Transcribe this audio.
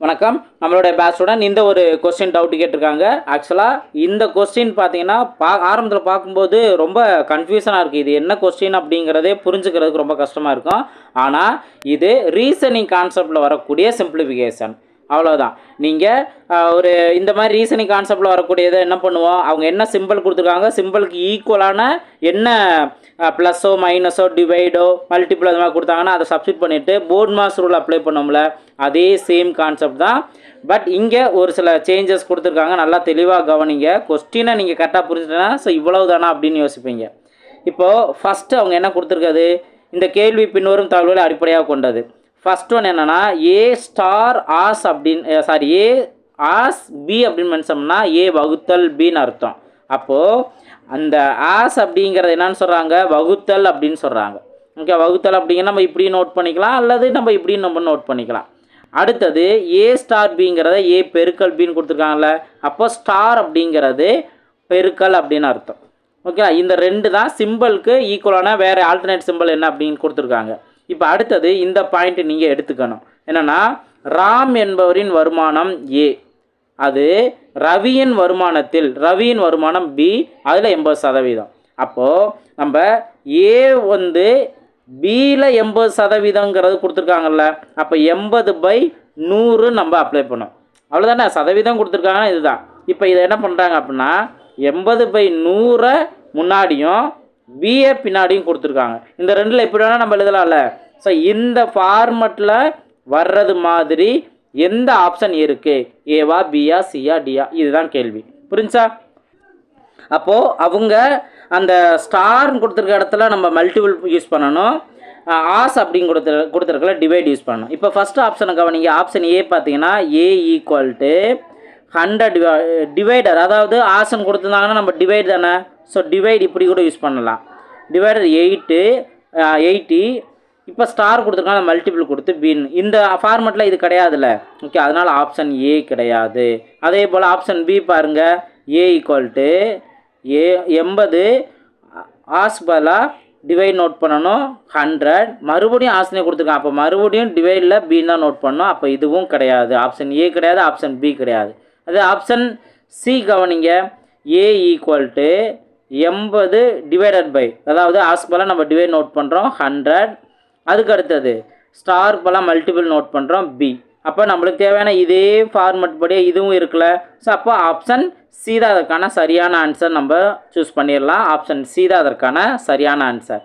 வணக்கம். நம்மளுடைய பேட்சுடன் இந்த ஒரு கொஸ்டின் டவுட் கேட்டிருக்காங்க. ஆக்சுவலாக இந்த கொஸ்டின் பார்த்தீங்கன்னா பா ஆரம்பத்தில் பார்க்கும்போது ரொம்ப கன்ஃபியூஷனாக இருக்குது இது என்ன கொஸ்டின் அப்படிங்கிறதே புரிஞ்சுக்கிறதுக்கு ரொம்ப கஷ்டமாக இருக்கும். ஆனால் இது ரீசனிங் கான்செப்டில் வரக்கூடிய சிம்பிளிஃபிகேஷன் அவ்வளோதான் நீங்கள் ஒரு இந்த மாதிரி ரீசனிங் கான்செப்டில் வரக்கூடியதை என்ன பண்ணுவோம்? அவங்க என்ன சிம்பிள் கொடுத்துருக்காங்க? சிம்பிளுக்கு ஈக்குவலான என்ன ப்ளஸ்ஸோ மைனஸோ டிவைடோ மல்டிபிள் அது மாதிரி கொடுத்தாங்கன்னா அதை சப்ஸ்டிட் பண்ணிவிட்டு போர்ட் மாஸ் ரூல் அப்ளை பண்ணோம்ல அதே சேம் கான்செப்ட் தான். பட் இங்கே ஒரு சில சேஞ்சஸ் கொடுத்துருக்காங்க. நல்லா தெளிவாக கவனிங்க. கொஸ்டினை நீங்கள் கரெக்டாக புரிஞ்சுட்டேன்னா ஸோ இவ்வளவு தானா அப்படின்னு யோசிப்பீங்க. இப்போது ஃபஸ்ட்டு அவங்க என்ன கொடுத்துருக்காது? இந்த கேள்வி பின்வரும் தகவல்களை அடிப்படையாக கொண்டது. ஃபஸ்ட் ஒன் என்னென்னா ஏ ஸ்டார் ஆஸ் அப்படின்னு sorry eh, A as B அப்படின்னு மென்ஷன்னா ஏ வகுத்தல் பின்னு அர்த்தம். அப்போது அந்த ஆஸ் அப்படிங்கிறது என்னன்னு சொல்கிறாங்க வகுத்தல் அப்படின்னு சொல்கிறாங்க ஓகே வகுத்தல் அப்படிங்கிற நம்ம இப்படி நோட் பண்ணிக்கலாம் அல்லது நம்ம இப்படி நம்ம நோட் பண்ணிக்கலாம். அடுத்தது ஏ ஸ்டார் பிங்கிறத ஏ பெருக்கல் பின்னு கொடுத்துருக்காங்கல்ல அப்போ ஸ்டார் அப்படிங்கிறது பெருக்கல் அப்படின்னு அர்த்தம். ஓகே இந்த ரெண்டு தான் சிம்பிளுக்கு ஈக்குவலான வேறு ஆல்டர்னேட் சிம்பிள் என்ன அப்படின்னு கொடுத்துருக்காங்க. இப்போ அடுத்தது இந்த பாயிண்ட் நீங்கள் எடுத்துக்கணும். என்னென்னா ராம் என்பவரின் வருமானம் ஏ. அது ரவியின் வருமானத்தில் ரவியின் வருமானம் பி அதில் எண்பது சதவீதம். அப்போது நம்ம ஏ வந்து பியில் எண்பது சதவீதங்கிறது கொடுத்துருக்காங்கல்ல அப்போ எண்பது பை நூறு நம்ம அப்ளை பண்ணோம். அவ்வளோதானே சதவீதம் கொடுத்துருக்காங்கன்னா இதுதான். இப்போ இதை என்ன பண்ணுறாங்க அப்படின்னா எண்பது பை நூறை முன்னாடியும் பிஏ பின்னாடியும் கொடுத்துருக்காங்க. இந்த ரெண்டில் எப்படி வேணால் நம்ம எழுதலாம்ல. ஸோ இந்த ஃபார்மெட்டில் வர்றது மாதிரி எந்த ஆப்ஷன் இருக்குது ஏவா பியா சியா டியா இதுதான் கேள்வி. புரிஞ்சா? அப்போது அவங்க அந்த ஸ்டார்னு கொடுத்துருக்க இடத்துல நம்ம மல்டிபிள் யூஸ் பண்ணணும். ஆஸ் அப்படின்னு கொடுத்து கொடுத்துருக்கல டிவைட் யூஸ் பண்ணணும். இப்போ ஃபஸ்ட் ஆப்ஷனை கவனிங்க. ஆப்ஷன் ஏ பார்த்தீங்கன்னா A equal to hundred divider அதாவது ஆசன் கொடுத்துருந்தாங்கன்னா நம்ம டிவைட் தானே? ஸோ டிவைட் இப்படி கூட யூஸ் பண்ணலாம். டிவைடர் எயிட்டு எயிட்டி இப்போ ஸ்டார் கொடுத்துருக்காங்க மல்டிபிள் கொடுத்து பின் இந்த ஃபார்மெட்டில் இது கிடையாதுல்ல. ஓகே அதனால் ஆப்ஷன் ஏ கிடையாது. அதே போல் ஆப்ஷன் பி பாருங்கள் ஏ ஈக்குவல் டு ஏ எண்பது. ஆஸ் டிவைட் நோட் பண்ணணும். ஹண்ட்ரட் மறுபடியும் ஆசனே கொடுத்துருக்கான். அப்போ மறுபடியும் டிவைடில் பின்னு தான் நோட் பண்ணணும். அப்போ இதுவும் கிடையாது. ஆப்ஷன் ஏ கிடையாது. ஆப்ஷன் பி கிடையாது. அது ஆப்ஷன் சி கவனிங்க. ஏ ஈக்குவல் டு எண்பது டிவைடட் பை அதாவது ஆஸ்பெல்லாம் நம்ம டிவைட் நோட் பண்ணுறோம் ஹண்ட்ரட் அதுக்கு அடுத்தது ஸ்டார் பலம் மல்டிபிள் நோட் பண்ணுறோம் பி அப்போ நம்மளுக்கு தேவையான இதே ஃபார்மெட் படியே இதுவும் இருக்குல்ல. ஸோ அப்போ ஆப்ஷன் சி தான் அதற்கான சரியான ஆன்சர் நம்ம சூஸ் பண்ணிடலாம். ஆப்ஷன் சி தான் அதற்கான சரியான ஆன்சர்